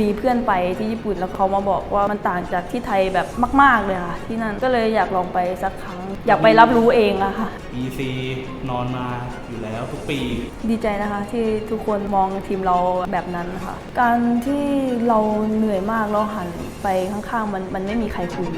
มีเพื่อนไปที่ญี่ปุ่นแล้วเขามาบอกว่ามันต่างจากที่ไทยแบบมาก ๆเลยค่ะ ที่นั่นก็เลยอยากลองไปสักครั้ง อยากไปรับรู้เองอะค่ะ EC นอนมาอยู่แล้วทุกปี ดีใจนะคะที่ทุกคนมองทีมเราแบบนั้นค่ะ การที่เราเหนื่อยมากแล้วหันไปข้างๆ มันมันไม่มีใครคุย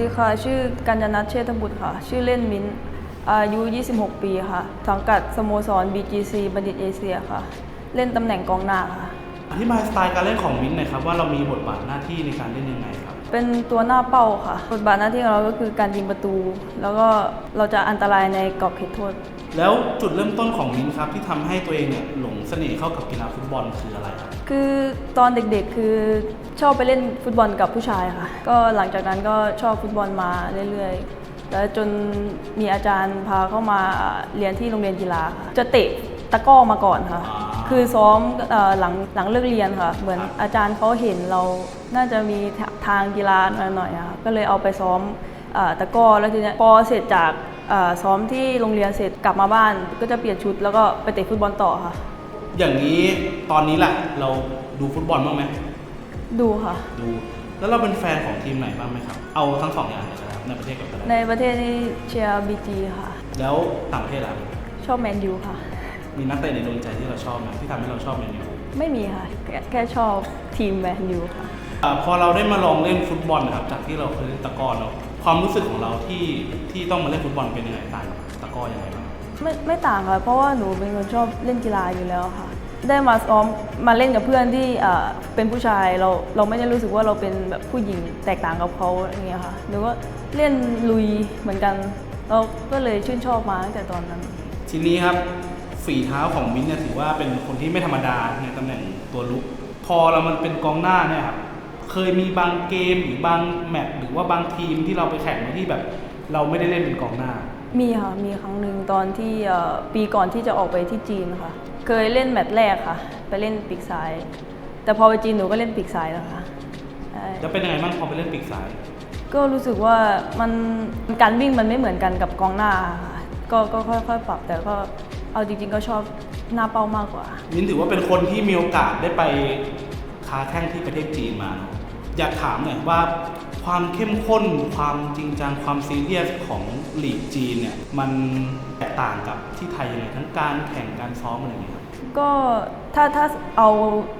ดีค่ะชื่อกัญญนัทเชษฐบุตรค่ะ ชื่อเล่นมิ้นอายุ 26 ปีค่ะ สังกัดสโมสร BGC บัณฑิตเอเชียค่ะ เล่นตำแหน่งกองหน้าค่ะ อธิบายสไตล์การเล่นของมิ้นหน่อยครับว่าเรามีบทบาทหน้าที่ในการเล่นยังไง เป็นตัวหน้าเป้าค่ะบทบาทหน้าที่ของเราก็คือการยิงประตู แล้วก็เราจะอันตรายในกรอบเขตโทษ แล้วจุดเริ่มต้นของมิ้นท์ครับที่ทำให้ตัวเองเนี่ยหลงเสน่ห์เข้ากับกีฬาฟุตบอลคืออะไรครับ คือตอนเด็กๆคือชอบไปเล่นฟุตบอลกับผู้ชายค่ะ ก็หลังจากนั้นก็ชอบฟุตบอลมาเรื่อยๆ แล้วจนมีอาจารย์พาเข้ามาเรียนที่โรงเรียนกีฬาค่ะจะเตะตะกร้อมาก่อนค่ะ อ่า คือซ้อมเอ่อหลังหลังเลิกเรียนค่ะ เหมือนอาจารย์เขาเห็นเราน่าจะมีทางกีฬาหน่อยๆอะค่ะก็เลยเอาไปซ้อมเอ่อตะกร้อแล้วทีเนี้ยพอเสร็จจากเอ่อซ้อมที่โรงเรียนเสร็จกลับมาบ้าน ก็จะเปลี่ยนชุดแล้วก็ไปเตะฟุตบอลต่อค่ะ อย่างนี้ตอนนี้แหละเราดูฟุตบอลบ้างไหมดูค่ะ ดูแล้วเราเป็นแฟนของทีมไหนบ้างไหมครับ เอาทั้งสองอย่างเลยนะครับในประเทศกับต่างประเทศในประเทศนี่เชียร์บีจีค่ะ แล้วต่างประเทศล่ะชอบแมนยูค่ะ มีนักเตะในดวงใจที่เราชอบไหมที่ทำให้เราชอบแมนยูไม่มีค่ะแค่แค่ชอบทีมแมนยูค่ะ อ่าพอเราได้มาลองเล่นฟุตบอลนะครับจากที่เราเคยเล่นตะกร้อเนาะความรู้สึกของเราที่ที่ต้องมาเล่นฟุตบอลเป็นยังไงต่างกับตะกร้อยังไงบ้าง ไม่ไม่ต่างค่ะ เพราะว่าหนูเป็นคนชอบเล่นกีฬาอยู่แล้วค่ะ ได้มาซ้อมมาเล่นกับเพื่อนที่เอ่อเป็นผู้ชายเราเราไม่ได้รู้สึกว่าเราเป็นแบบผู้หญิงแตกต่างกับเขาอย่างเงี้ยค่ะหรือว่าเล่นลุยเหมือนกัน เราก็เลยชื่นชอบมาตั้งแต่ตอนนั้น ทีนี้ครับ ฝีเท้าของมิ้นท์เนี่ยถือว่าเป็นคนที่ไม่ธรรมดาในตำแหน่งตัวลุก พอเรามันเป็นกองหน้าเนี่ยครับเคยมีบางเกมหรือบางแมตช์หรือว่าบางทีมที่เราไปแข่งในที่แบบ เราไม่ได้เล่นเป็นกองหน้า มีค่ะ มีครั้งหนึ่งตอนที่เอ่อปีก่อนที่จะออกไปที่จีนค่ะ เคยเล่นแมตช์แรกค่ะ ไปเล่นปีกซ้าย แต่พอไปจีนหนูก็เล่นปีกซ้ายแล้วค่ะใช่แล้วเป็นยังไงบ้างพอไปเล่นปีกซ้าย ก็รู้สึกว่ามันการวิ่งมันไม่เหมือนกันกับกองหน้าค่ะก็ก็ค่อยๆปรับแต่ก็ เอาจริง ๆ ก็ชอบหน้าเป้ามากกว่า มิ้นถือว่าเป็นคนที่มีโอกาสได้ไปค้าแข่งที่ประเทศจีนมาเนอะอยากถามหน่อยว่าความเข้มข้น ความจริงจังความซีเรียสของลีกจีนเนี่ยมันแตกต่างกับที่ไทยยังไงทั้งการแข่งการซ้อมอะไรอย่างเงี้ยครับ ก็ถ้าถ้าเอา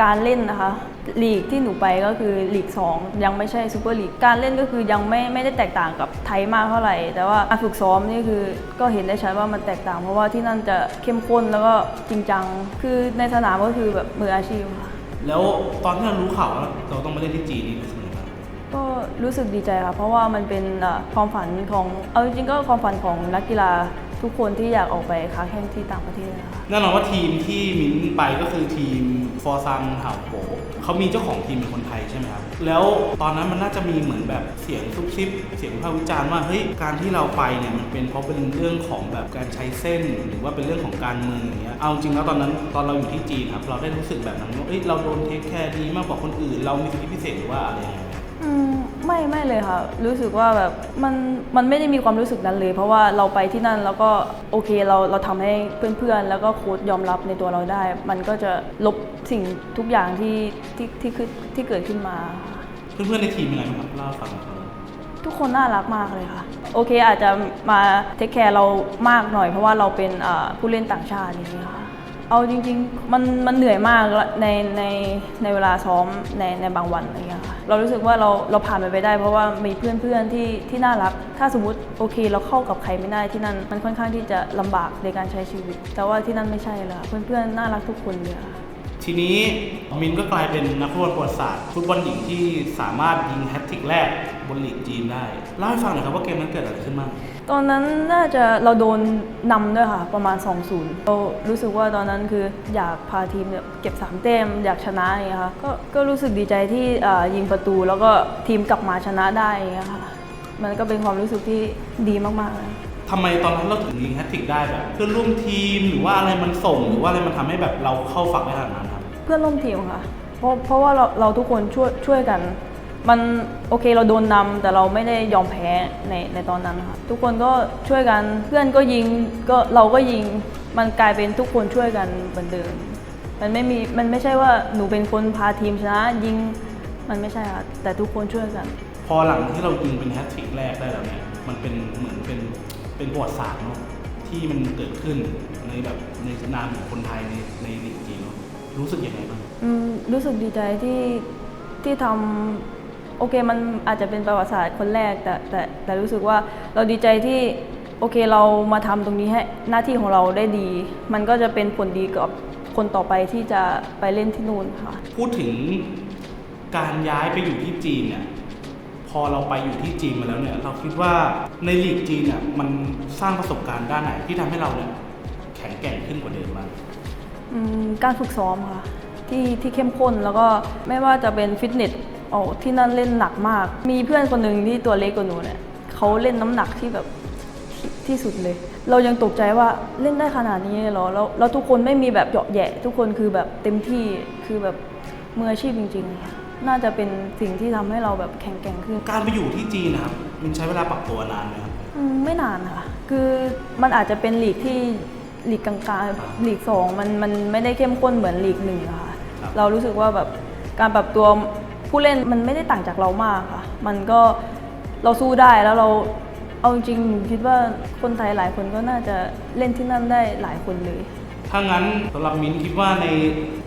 การเล่นนะคะ ลีกที่หนูไปก็คือลีก 2 ยังไม่ใช่ซูเปอร์ลีกการเล่นก็คือยังไม่ไม่ได้แตกต่างกับไทยมากเท่าไหร่ แต่ว่าการฝึกซ้อมนี่คือก็เห็นได้ชัดว่ามันแตกต่าง เพราะว่าที่นั่นจะเข้มข้นแล้วก็จริงจัง คือในสนามก็คือแบบมืออาชีพค่ะแล้วตอนที่เรารู้ข่าวว่าเราต้องมาเล่นที่จีนนี่รู้สึกยังไงบ้างก็รู้สึกดีใจค่ะเพราะว่ามันเป็นเอ่อความฝันของเอาจริงๆก็ความฝันของนักกีฬาทุกคนที่อยากออกไปค้าแข่งที่ต่างประเทศนะคะแน่นอนว่าทีมที่มิ้นไปก็คือทีม ฟอร์ซังเห่าโปเขามีเจ้าของทีมเป็นคนไทยใช่ไหมครับ แล้วตอนนั้นมันน่าจะมีเหมือนแบบเสียงซุบซิบ เสียงวิพากษ์วิจารณ์ว่า เฮ้ย การที่เราไปเนี่ย มันเป็นเพราะเป็นเรื่องของแบบการใช้เส้น หรือว่าเป็นเรื่องของการเมืองอย่างเงี้ย เอาจริงแล้วตอนนั้นตอนเราอยู่ที่จีนครับ เราได้รู้สึกแบบนั้นว่า เอ้ย เราโดนเทคแคร์ดีมากกว่าคนอื่น เรามีสิทธิพิเศษหรือว่าอะไรยังเงี้ย ไม่ไม่เลยค่ะ รู้สึกว่าแบบมันมันไม่ได้มีความรู้สึกนั้นเลย เพราะว่าเราไปที่นั่นแล้วก็โอเคเราเราทำให้เพื่อนๆ แล้วก็โค้ชยอมรับในตัวเราได้ มันก็จะลบสิ่งทุกอย่างที่ที่ที่คือที่เกิดขึ้นมาค่ะเพื่อนๆในทีมเป็นไงบ้างครับเล่าให้ฟังหน่อยครับ ทุกคนน่ารักมากเลยค่ะ โอเคอาจจะมาเทคแคร์เรามากหน่อย เพราะว่าเราเป็นอ่าผู้เล่นต่างชาติอย่างนี้ยค่ะ เอาจริงๆ มันมันเหนื่อยมากในในในเวลาซ้อมในในบางวันอะไรเงี้ยค่ะเรารู้สึกว่าเราเราผ่านมันไปได้ เพราะว่ามีเพื่อนๆที่ที่น่ารัก ถ้าสมมติโอเค เราเข้ากับใครไม่ได้ที่นั่นมันค่อนข้างที่จะลำบากในการใช้ชีวิต แต่ว่าที่นั่นไม่ใช่เลยเพื่อนๆน่ารักทุกคนเลยค่ะ ทีนี้มินก็กลายเป็นนักฟุตบอลประวัติศาสตร์ฟุตบอลหญิงที่สามารถยิงแฮตทริกแรกบนลีกจีนได้เล่าให้ฟังหน่อยครับว่าเกมนั้นเกิดอะไรขึ้นบ้างตอนนั้นน่าจะเราโดนนำด้วยค่ะ ประมาณ 2-0เรารู้สึกว่าตอนนั้นคืออยากพาทีมเนี่ยเก็บ3แต้มอยากชนะอย่างเงี้ยค่ะก็ก็รู้สึกดีใจที่เอ่อยิงประตูแล้วก็ทีมกลับมาชนะได้อย่างเงี้ยค่ะมันก็เป็นความรู้สึกที่ดีมากๆเลยทำไมตอนนั้นเราถึงยิงแฮตทริกได้แบบเพื่อนร่วมทีมหรือว่าอะไรมันส่งหรือว่าอะไรมันทำให้แบบเราเข้าฝักได้ขนาดนั้นครับ เพื่อนร่วมทีมค่ะ เพราะเพราะว่าเราเราทุกคนช่วยช่วยกัน มันโอเคเราโดนนำแต่เราไม่ได้ยอมแพ้ในในตอนนั้นค่ะทุกคนก็ช่วยกันเพื่อนก็ยิงก็เราก็ยิงมันกลายเป็นทุกคนช่วยกันเหมือนเดิมมันไม่มีมันไม่ใช่ว่าหนูเป็นคนพาทีมชนะยิงมันไม่ใช่ค่ะแต่ทุกคนช่วยกัน พอหลังที่เรายิงเป็นแฮตทริกแรกได้แล้วเนี่ยมันเป็นเหมือนเป็นเป็นประวัติศาสตร์เนาะที่มันเกิดขึ้นในแบบในนามของคนไทยในในลีกจีน รู้สึกยังไงบ้างอืมรู้สึกดีใจที่ที่ทำโอเคมันอาจจะเป็นประวัติศาสตร์คนแรก แต่แต่แต่รู้สึกว่าเราดีใจที่โอเคเรามาทำตรงนี้ให้หน้าที่ของเราได้ดี มันก็จะเป็นผลดีกับคนต่อไปที่จะไปเล่นที่นู่นค่ะ พูดถึงการย้ายไปอยู่ที่จีนเนี่ยพอเราไปอยู่ที่จีนมาแล้วเนี่ย เราคิดว่าในลีกจีนเนี่ยมันสร้างประสบการณ์ด้านไหนที่ทำให้เราเนี่ยแข็งแกร่งขึ้นกว่าเดิมบ้างอืม การฝึกซ้อมค่ะที่ที่เข้มข้นแล้วก็ไม่ว่าจะเป็นฟิตเนสโอ้ที่นั่นเล่นหนักมาก มีเพื่อนคนหนึ่งที่ตัวเล็กกว่าหนูเนี่ยเขาเล่นน้ำหนักที่แบบที่ที่สุดเลย เรายังตกใจว่าเล่นได้ขนาดนี้เลยเหรอแล้วแล้วทุกคนไม่มีแบบเหยาะแหยะ ทุกคนคือแบบเต็มที่คือแบบมืออาชีพจริงๆค่ะน่าจะเป็นสิ่งที่ทำให้เราแบบแข็งแกร่งขึ้น การไปอยู่ที่จีนนะครับมันใช้เวลาปรับตัวนานไหมครับอืมไม่นานค่ะ คือมันอาจจะเป็นลีกที่ ลีกกลางๆลีกสองมันมันไม่ได้เข้มข้นเหมือนลีกหนึ่งอะค่ะครับเรารู้สึกว่าแบบการปรับตัวผู้เล่นมันไม่ได้ต่างจากเรามากค่ะ มันก็เราสู้ได้แล้วเราเอาจริงๆหนูคิดว่าคนไทยหลายคนก็น่าจะเล่นที่นั่นได้หลายคนเลยถ้างั้นสำหรับมิ้นคิดว่าใน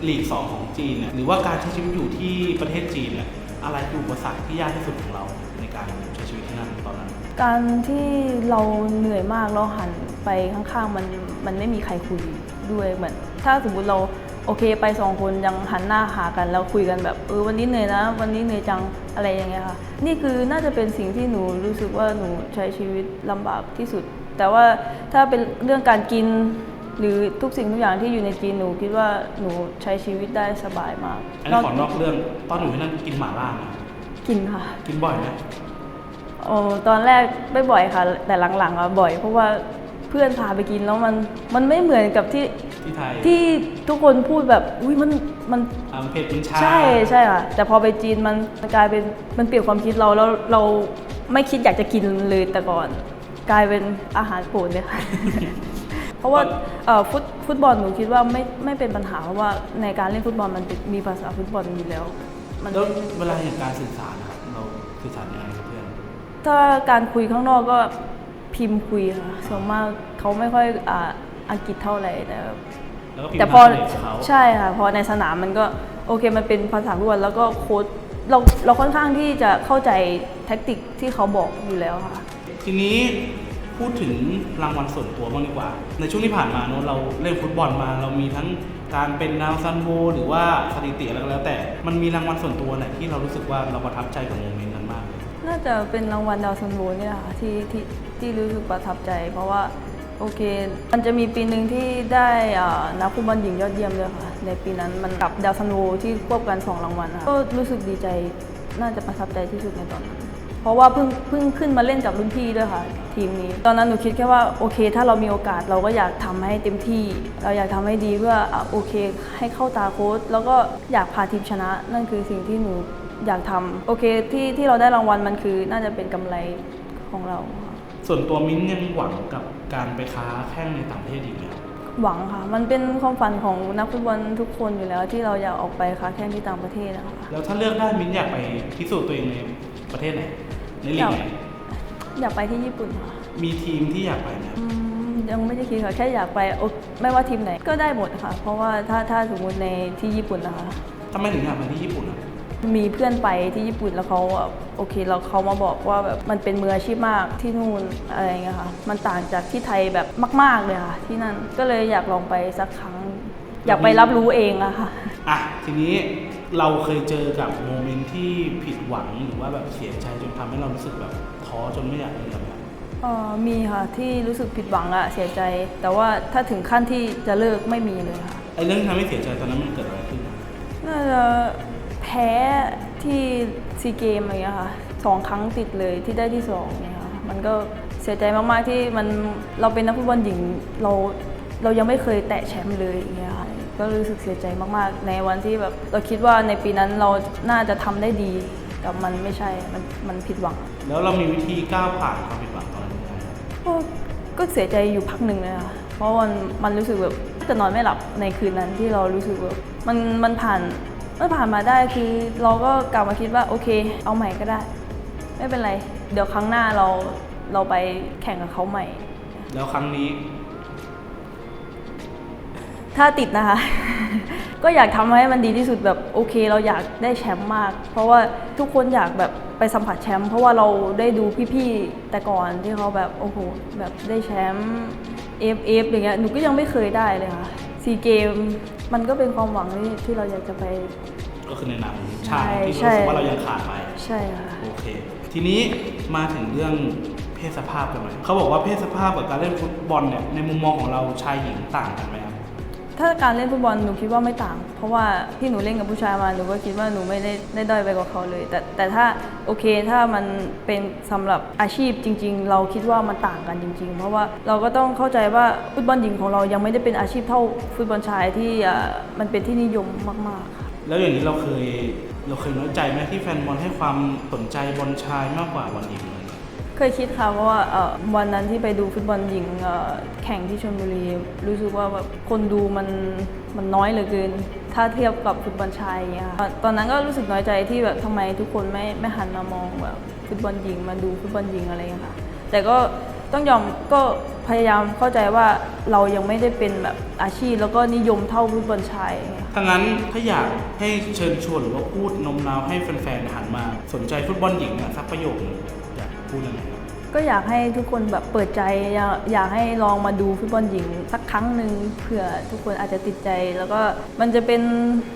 ลีก 2 ของจีนเนี่ยหรือว่าการใช้ชีวิตอยู่ที่ประเทศจีนเนี่ยอะไรคืออุปสรรคที่ยากที่สุดของเราในการใช้ชีวิตที่นั่นตอนนั้น การที่เราเหนื่อยมากเราหัน ไปข้างๆมันมันไม่มีใครคุยด้วยเหมือนถ้าสมมุติเราโอเคไปสองคนยังหันหน้าหากันแล้วคุยกันแบบเออวันนี้เหนื่อยนะ วันนี้เหนื่อยจังอะไรอย่างเงี้ยค่ะ นี่คือน่าจะเป็นสิ่งที่หนูรู้สึกว่าหนูใช้ชีวิตลำบากที่สุด แต่ว่าถ้าเป็นเรื่องการกิน หรือทุกสิ่งทุกอย่างที่อยู่ในจีนหนูคิดว่าหนูใช้ชีวิตได้สบายมากอันนี้ขอนอกเรื่องตอนอยู่ที่นั่นกินหม่าล่าไหมกินค่ะ กินบ่อยไหมโอ้ตอนแรกไม่บ่อยค่ะ แต่หลังๆอะบ่อยเพราะว่า เพื่อนพาไปกินแล้วมันมันไม่เหมือนกับที่ที่ไทยที่ทุกคนพูดแบบอุ้ยมันมันอ่ามันเผ็ดมันชาใช่ใช่ค่ะแต่พอไปจีนมันกลายเป็นมันเปลี่ยนความคิดเราแล้วเราไม่คิดอยากจะกินเลยแต่ก่อน กลายเป็นอาหารโปรดเลยค่ะ เพราะว่าเอ่อฟุตฟุตบอลหนูคิดว่าไม่ไม่เป็นปัญหาเพราะว่าในการเล่นฟุตบอลมันมีภาษาฟุตบอลอยู่แล้ว มันแล้วเวลาอย่างการสื่อสารนะครับเราสื่อสารยังไงกับเพื่อน ถ้าการคุยข้างนอกก็ พิมพ์คุยค่ะส่วนมากเขาไม่ค่อยอ่าอังกฤษเท่าไหร่แต่แล้วก็พิมพ์แต่พอทางกับเขาใช่ค่ะพอในสนามมันก็โอเคมันเป็นภาษาฟุตบอลแล้วก็โค้ดเราเราค่อนข้างที่จะเข้าใจแท็กติกที่เขาบอกอยู่แล้วค่ะ ทีนี้พูดถึงรางวัลส่วนตัวบ้างดีกว่า ในช่วงที่ผ่านมาเนอะเราเล่นฟุตบอลมา เรามีทั้งการเป็นดาวซันโวหรือว่าสถิติอะไรก็แล้วแต่ มันมีรางวัลส่วนตัวไหนที่เรารู้สึกว่าเราประทับใจกับโมเมนต์นั้นมากเลย น่าจะเป็นรางวัลดาวซันโวนี่แหละค่ะที่ที่ที่รู้สึกประทับใจ เพราะว่าโอเค มันจะมีปีหนึ่งที่ได้นักฟุตบอลหญิงยอดเยี่ยมเลยค่ะ ในปีนั้นมันกับดาวซันโวที่ควบกันสองรางวัลค่ะก็รู้สึกดีใจน่าจะประทับใจที่สุดในตอนนั้น เพราะว่าเพิ่งเพิ่งขึ้นมาเล่นกับรุ่นพี่ด้วยค่ะ ทีมนี้ ตอนนั้นหนูคิดแค่ว่าโอเค ถ้าเรามีโอกาสเราก็อยากทำให้เต็มที่ เราอยากทำให้ดีเพื่ออะโอเค ให้เข้าตาโค้ชแล้วก็อยากพาทีมชนะ นั่นคือสิ่งที่หนูอยากทำโอเคที่ที่เราได้รางวัลมันคือน่าจะเป็นกำไรของเราค่ะส่วนตัวมิ้นท์ยังหวังกับการไปค้าแข้งในต่างประเทศอีกไหมครับหวังค่ะ มันเป็นความฝันของนักฟุตบอลทุกคนอยู่แล้วที่เราอยากออกไปค้าแข่งที่ต่างประเทศนะคะแล้วถ้าเลือกได้มิ้นท์อยากไปพิสูจน์ตัวเองในประเทศไหน ในลีกไหนอยากไปที่ญี่ปุ่นค่ะมีทีมที่อยากไปไหมครับอืมยังไม่ได้คิดค่ะแค่อยากไปโอไม่ว่าทีมไหนก็ได้หมดค่ะ เพราะว่าถ้าถ้าสมมติในที่ญี่ปุ่นนะคะ ทำไมถึงอยากไปที่ญี่ปุ่นอะมีเพื่อนไปที่ญี่ปุ่นแล้วเขาอะโอเคแล้วเขามาบอกว่าแบบมันเป็นมืออาชีพมากที่นู่นอะไรอย่างเงี้ยค่ะมันต่างจากที่ไทยแบบมาก ๆเลยค่ะ ที่นั่นก็เลยอยากลองไปสักครั้ง อยากไปรับรู้เองอะค่ะ อะ ทีนี้ เราเคยเจอกับโมเมนต์ที่ผิดหวังหรือว่าแบบเสียใจจนทำให้เรารู้สึกแบบท้อจนไม่อยากเล่นแล้วไหมครับเอ่อมีค่ะที่รู้สึกผิดหวังอะเสียใจ แต่ว่าถ้าถึงขั้นที่จะเลิกไม่มีเลยค่ะไอ้เรื่องที่ทำให้เสียใจตอนนั้นมันเกิดอะไรขึ้น น่าจะแพ้ที่ซีเกมอะไรเงี้ยค่ะสองครั้งติดเลยที่ได้ที่สองเนี่ยค่ะมันก็เสียใจมากๆที่มันเราเป็นนักฟุตบอลหญิงเราเรายังไม่เคยแตะแชมป์เลยอย่างเงี้ยค่ะ ก็รู้สึกเสียใจมากๆ ในวันที่แบบเราคิดว่าในปีนั้นเราน่าจะทำได้ดี แต่มันไม่ใช่ มันมันผิดหวัง แล้วเรามีวิธีก้าวผ่านความผิดหวังตอนนั้นยังไงครับก็ก็เสียใจอยู่พักหนึ่งเลยค่ะเพราะมันมันรู้สึกแบบจะนอนไม่หลับในคืนนั้นที่เรารู้สึกแบบมันมันผ่านมันผ่านมาได้คือเราก็กลับมาคิดว่าโอเค เอาใหม่ก็ได้ ไม่เป็นไร เดี๋ยวครั้งหน้าเราเราไปแข่งกับเขาใหม่ แล้วครั้งนี้ ถ้าติดนะคะ ก็อยากทำให้มันดีที่สุดแบบโอเค เราอยากได้แชมป์มาก เพราะว่าทุกคนอยากแบบไปสัมผัสแชมป์เพราะว่าเราได้ดูพี่ๆแต่ก่อนที่เขาแบบโอ้โหแบบได้แชมป์เอฟเอฟอย่างเงี้ยหนูก็ยังไม่เคยได้เลยค่ะซีเกมมันก็เป็นความหวังที่ที่เราอยากจะไป ก็คือในนามชาติที่รู้สึกว่าเรายังขาดไป ใช่ค่ะโอเค ทีนี้มาถึงเรื่องเพศสภาพกันหน่อยเขาบอกว่าเพศสภาพกับการเล่นฟุตบอลเนี่ยในมุมมองของเราชายหญิงต่างกันไหมครับ ถ้าการเล่นฟุตบอลหนูคิดว่าไม่ต่าง เพราะว่าที่หนูเล่นกับผู้ชายมาหนูก็คิดว่าหนูไม่ได้ได้ด้อยไปกว่าเขาเลย แต่แต่ถ้าโอเคถ้ามันเป็นสำหรับอาชีพจริง ๆ เราคิดว่ามันต่างกันจริง ๆ เพราะว่าเราก็ต้องเข้าใจว่าฟุตบอลหญิงของเรายังไม่ได้เป็นอาชีพเท่าฟุตบอลชายที่มันเป็นที่นิยมมากๆค่ะแล้วอย่างนี้เราเคยเราเคยน้อยใจไหมที่แฟนบอลให้ความสนใจบอลชายมากกว่าบอลหญิง เคยคิดค่ะเพราะว่าวันนั้นที่ไปดูฟุตบอลหญิงแข่งที่ชลบุรี รู้สึกว่าแบบคนดูมันมันน้อยเหลือเกิน ถ้าเทียบกับฟุตบอลชายอย่างเงี้ยค่ะตอนนั้นก็รู้สึกน้อยใจที่แบบทำไมทุกคนไม่ไม่หันมามองแบบฟุตบอลหญิงมาดูฟุตบอลหญิงอะไรอย่างเงี้ยค่ะแต่ก็ต้องยอมก็พยายามเข้าใจว่าเรายังไม่ได้เป็นแบบอาชีพ แล้วก็นิยมเท่าฟุตบอลชายอย่างเงี้ยถ้างั้นถ้าอยากให้เชิญชวนหรือว่าพูดนมน้าวให้แฟนๆหันมา สนใจฟุตบอลหญิงนี่ยสักประโยคนึงอยากพูดยังไงครับ ก็อยากให้ทุกคนแบบเปิดใจ อยากอยากให้ลองมาดูฟุตบอลหญิงสักครั้งหนึ่งเผื่อทุกคนอาจจะติดใจ แล้วก็มันจะเป็น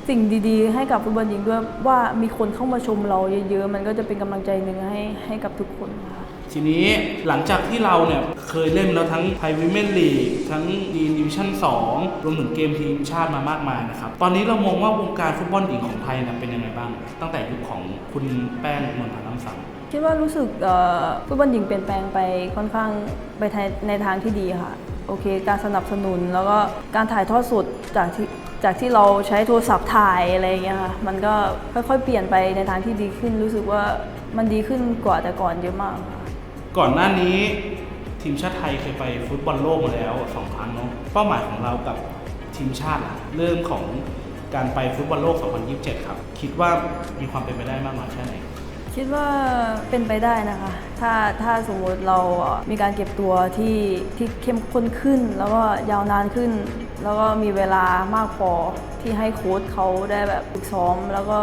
สิ่งดีๆ ให้กับฟุตบอลหญิงด้วยว่ามีคนเข้ามาชมเราเยอะๆ มันก็จะเป็นกำลังใจหนึ่งให้ให้กับทุกคนค่ะทีนี้หลังจากที่เราเนี่ยเคยเล่นแล้วทั้งไทยวิเมนลีกทั้งดีดิวิชั่น 2 รวมถึงเกมทีมชาติมามากมายนะครับ ตอนนี้เรามองว่าวงการฟุตบอลหญิงของไทยเนี่ยเป็นยังไงบ้าง ตั้งแต่ยุคของคุณแป้งนวลพันธ์น้ำสัง คิดว่ารู้สึกฟุตบอลหญิงเปลี่ยนแปลงไปค่อนข้างไปในในทางที่ดีค่ะ โอเค การสนับสนุนแล้วก็การถ่ายทอดสดจากที่จากที่เราใช้โทรศัพท์ถ่ายอะไรอย่างเงี้ยค่ะ มันก็ค่อยๆเปลี่ยนไปในทางที่ดีขึ้น รู้สึกว่ามันดีขึ้นกว่าแต่ก่อนเยอะมาก ก่อนหน้านี้ทีมชาติไทยเคยไปฟุตบอลโลกมาแล้วสองครั้งเนาะ เป้าหมายของเรากับทีมชาติเรื่องของการไปฟุตบอลโลก 2027 ครับ คิดว่ามีความเป็นไปได้มากน้อยแค่ไหน คิดว่าเป็นไปได้นะคะ ถ้าถ้าสมมติเรามีการเก็บตัวที่ที่เข้มข้นขึ้น แล้วก็ยาวนานขึ้น แล้วก็มีเวลามากพอที่ให้โค้ชเขาได้แบบฝึกซ้อม แล้วก็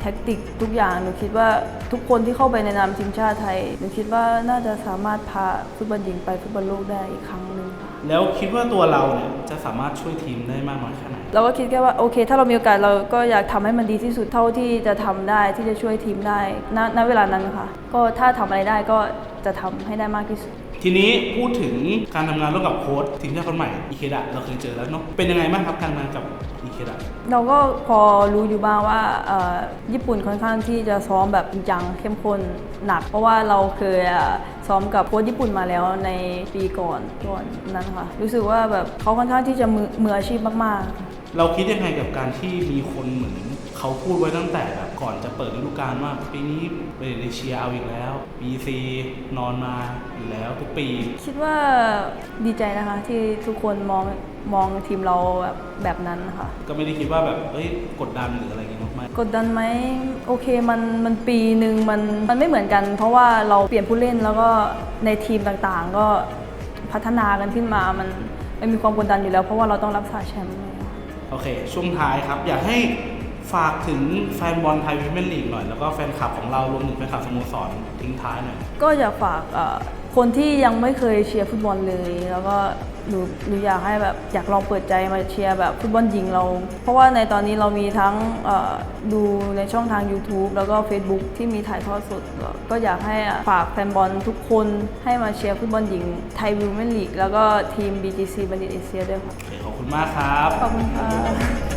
แท็กติกทุกอย่างหนูคิดว่าทุกคนที่เข้าไปในนามทีมชาติไทยหนูคิดว่าน่าจะสามารถพาฟุตบอลหญิงไปฟุตบอลโลกได้อีกครั้งหนึ่ง แล้วคิดว่าตัวเราเนี่ยจะสามารถช่วยทีมได้มากน้อยแค่ไหนเราก็คิดแค่ว่าโอเค ถ้าเรามีโอกาสเราก็อยากทำให้มันดีที่สุดเท่าที่จะทำได้ที่จะช่วยทีมได้ณณเวลานั้นค่ะก็ถ้าทำอะไรได้ก็จะทำให้ได้มากที่สุด ทีนี้พูดถึงการทำงานร่วมกับโค้ชทีมชาติคนใหม่อิเคดะเราเคยเจอแล้วเนาะเป็นยังไงบ้างครับการทำงานกับอิเคดะเราก็พอรู้อยู่บ้างว่าเอ่อญี่ปุ่นค่อนข้างที่จะซ้อมแบบจริงจังเข้มข้นหนัก เพราะว่าเราเคยเอ่อซ้อมกับโค้ชญี่ปุ่นมาแล้วในปีก่อนก่อนนั้นค่ะรู้สึกว่าแบบเขาค่อนข้างที่จะมือมืออาชีพมากๆ เราคิดยังไงกับการที่มีคนเหมือน เขาพูดไว้ตั้งแต่แบบก่อนจะเปิดฤดูกาลว่าปีนี้เบเดเชียเอาอีกแล้วปีซีนอนมาอยู่แล้วทุกปี คิดว่าดีใจนะคะที่ทุกคนมองมองทีมเราแบบแบบนั้นค่ะ ก็ไม่ได้คิดว่าแบบเอ้ยกดดันหรืออะไรอย่างเงี้ยมากกดดันไหมโอเคมันมันปีหนึ่งมันมันไม่เหมือนกัน เพราะว่าเราเปลี่ยนผู้เล่นแล้วก็ในทีมต่างๆ ก็พัฒนากันขึ้นมามันมันมีความกดดันอยู่แล้ว เพราะว่าเราต้องรักษาแชมป์เลยค่ะโอเค ช่วงท้ายครับ อยากให้ ฝากถึงแฟนบอลไทยวิมเมนลีกหน่อย แล้วก็แฟนคลับของเรารวมถึงแฟนคลับสโมสรทิ้งท้ายหน่อย ก็อยากฝากเอ่อคนที่ยังไม่เคยเชียร์ฟุตบอลเลย แล้วก็หนูหนูอยากให้แบบอยากลองเปิดใจมาเชียร์แบบฟุตบอลหญิงเรา เพราะว่าในตอนนี้เรามีทั้งเอ่อดูในช่องทาง YouTube แล้วก็ Facebook ที่มีถ่ายทอดสด ก็อยากให้ฝากแฟนบอลทุกคนให้มาเชียร์ฟุตบอลหญิงไทยวิวแมนลีกแล้วก็ทีม BGC บัณฑิตเอเชียด้วยค่ะโอเคขอบคุณมากครับ ขอบคุณค่ะ